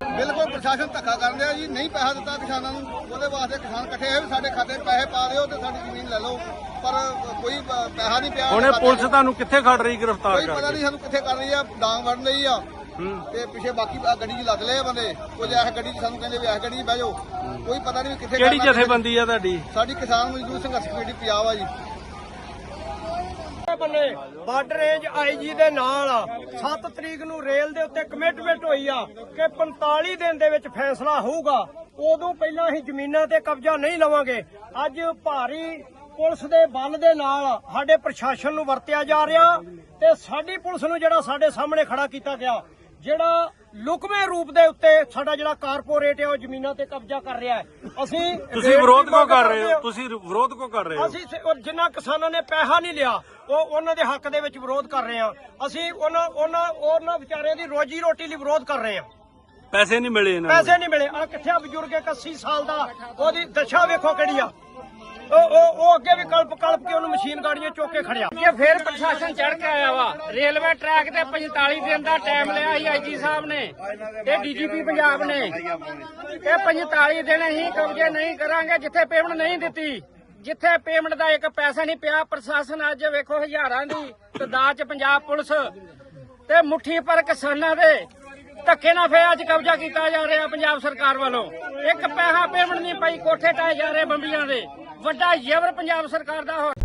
ਬਿਲਕੁਲ ਪ੍ਰਸ਼ਾਸਨ ਧੱਕਾ ਕਰਨ ਰਿਹਾ ਜੀ ਨਹੀਂ ਪੈਸਾ ਦਿੱਤਾ ਕਿਸਾਨਾਂ ਨੂੰ ਉਹਦੇ ਵਾਸਤੇ ਕਿਸਾਨ ਇਕੱਠੇ ਹੋਏ ਵੀ ਸਾਡੇ ਖਾਤੇ 'ਚ ਪੈਸੇ ਪਾ ਦਿਓ ਤੇ ਸਾਡੀ ਜ਼ਮੀਨ ਲੈ ਲਓ। ਪਰ ਕੋਈ ਪੈਸਾ ਨਹੀਂ ਪਿਆ ਹੁਣ ਇਹ। ਪੁਲਿਸ ਤੁਹਾਨੂੰ ਕਿੱਥੇ ਖੜ ਰਹੀ ਗ੍ਰਿਫਤਾਰ ਕੋਈ ਪਤਾ ਕਰਕੇ? ਨਹੀਂ ਸਾਨੂੰ ਕਿੱਥੇ ਕਰ ਰਹੀ ਆ ਡਾਂਗ ਵੜਨ ਲਈ ਆ। ਤੇ ਪਿੱਛੇ ਬਾਕੀ ਆ ਗੱਡੀ 'ਚ ਲੱਦ ਲਏ ਆ ਬੰਦੇ। ਕੁਝ ਇਸ ਗੱਡੀ 'ਚ ਸਾਨੂੰ ਕਹਿੰਦੇ ਵੀ ਇਸ ਗੱਡੀ 'ਚ ਬਹਿ ਜਾਓ। ਕੋਈ ਪਤਾ ਨਹੀਂ ਕਿੱਥੇ ਕਿਹੜੀ ਜਥੇਬੰਦੀ ਆ ਤੁਹਾਡੀ? ਸਾਡੀ ਕਿਸਾਨ ਮਜ਼ਦੂਰ ਸੰਘਰਸ਼ ਕਮੇਟੀ ਪੰਜਾਬ ਆ ਜੀ। ਬੰਨੇ ਬਾਰਡਰ ਰੇਂਜ ਆਈਜੀ ਦੇ ਨਾਲ 7 ਤਰੀਕ ਨੂੰ ਰੇਲ ਦੇ ਉੱਤੇ ਕਮਿਟਮੈਂਟ ਹੋਈ ਆ ਕਿ 45 ਦਿਨ ਦੇ ਵਿੱਚ ਫੈਸਲਾ ਹੋਊਗਾ। ਉਦੋਂ ਪਹਿਲਾਂ ਅਸੀਂ ਜ਼ਮੀਨਾਂ ਤੇ ਕਬਜ਼ਾ ਨਹੀਂ ਲਵਾਂਗੇ। ਅੱਜ ਭਾਰੀ ਪੁਲਿਸ ਦੇ ਬਲ ਦੇ ਨਾਲ ਸਾਡੇ ਪ੍ਰਸ਼ਾਸਨ ਨੂੰ ਵਰਤਿਆ ਜਾ ਰਿਹਾ ਤੇ ਸਾਡੀ ਪੁਲਿਸ ਨੂੰ ਜਿਹੜਾ ਸਾਡੇ ਸਾਹਮਣੇ ਖੜਾ ਕੀਤਾ ਗਿਆ। ਜਿਹੜਾ ਲੁਕਵੇਂ ਰੂਪ ਦੇ ਉੱਤੇ ਸਾਡਾ ਜਿਹੜਾ ਕਾਰਪੋਰੇਟ ਹੈ ਉਹ ਜ਼ਮੀਨਾਂ ਤੇ ਕਬਜ਼ਾ ਕਰ ਰਿਹਾ ਹੈ। ਅਸੀਂ ਤੁਸੀਂ ਵਿਰੋਧ ਕਿਉਂ ਕਰ ਰਹੇ ਹਾਂ। ਤੁਸੀਂ ਵਿਰੋਧ ਕਿਉਂ ਕਰ ਰਹੇ ਹੋ? ਅਸੀਂ ਜਿਨ੍ਹਾਂ ਕਿਸਾਨਾਂ ਨੇ ਪੈਸਾ ਨਹੀਂ ਲਿਆ ਉਹ ਉਹਨਾਂ ਦੇ ਹੱਕ ਦੇ ਵਿੱਚ ਵਿਰੋਧ ਕਰ ਰਹੇ ਹਾਂ। ਅਸੀਂ ਉਹਨਾਂ ਉਹਨਾਂ ਉਹਨਾਂ ਵਿਚਾਰਿਆਂ ਦੀ ਰੋਜੀ ਰੋਟੀ ਲਈ ਵਿਰੋਧ ਕਰ ਰਹੇ ਹਾਂ। ਪੈਸੇ ਨਹੀਂ ਮਿਲੇ ਇਹਨਾਂ ਨੂੰ। ਪੈਸੇ ਨਹੀਂ ਮਿਲੇ। ਆ ਕਿੱਥੇ ਆ ਬਜ਼ੁਰਗ ਇੱਕ 80 ਸਾਲ ਦਾ ਉਹਦੀ ਦਸ਼ਾ ਵੇਖੋ ਕਿਹੜੀ ਆ। ਉਹ ਅੱਗੇ ਵੀ ਕਲਪ ਕਲਪ ਕੇ ਉਹਨੂੰ ਮਸ਼ੀਨ ਗਾੜੀਆਂ ਚੁੱਕ ਕੇ ਖੜਿਆ। ਕਿ ਫਿਰ ਪ੍ਰਸ਼ਾਸਨ ਚੜ ਕੇ ਆਇਆ ਵਾ, ਰੇਲਵੇ ਟਰੈਕ ਤੇ 45 ਦਿਨ ਦਾ ਟਾਈਮ ਲਿਆ ਸੀ ਆਈਜੀ ਸਾਹਿਬ ਨੇ ਤੇ ਡੀਜੀਪੀ ਪੰਜਾਬ ਨੇ। ਇਹ 45 ਦਿਨ ਅਸੀਂ ਕਬਜ਼ੇ ਨਹੀਂ ਕਰਾਂਗੇ, ਜਿੱਥੇ ਪੇਮੈਂਟ ਨਹੀਂ ਦਿੱਤੀ, ਜਿੱਥੇ ਪੇਮੈਂਟ ਦਾ ਇੱਕ ਪੈਸਾ ਨਹੀਂ ਪਿਆ, ਪ੍ਰਸ਼ਾਸਨ ਅੱਜ ਵੇਖੋ ਹਜ਼ਾਰਾਂ ਦੀ ਤਦਾਦ ਚ ਪੰਜਾਬ ਪੁਲਿਸ ਤੇ ਮੁਠੀ ਪਰ ਕਿਸਾਨਾਂ ਦੇ ਧੱਕੇ ਨਾਲ ਫੇ ਅੱਜ ਕਬਜ਼ਾ ਕੀਤਾ ਜਾ ਰਿਹਾ ਪੰਜਾਬ ਸਰਕਾਰ ਵੱਲੋਂ। ਇੱਕ ਪੈਸਾ ਪੇਮੈਂਟ ਨਹੀਂ ਪਈ, ਕੋਠੇ ਟਾਏ ਜਾ ਰਹੇ ਬੰਬੀਆਂ ਦੇ। ਵੱਡਾ ਜ਼ਬਰ ਪੰਜਾਬ ਸਰਕਾਰ ਦਾ ਹੋ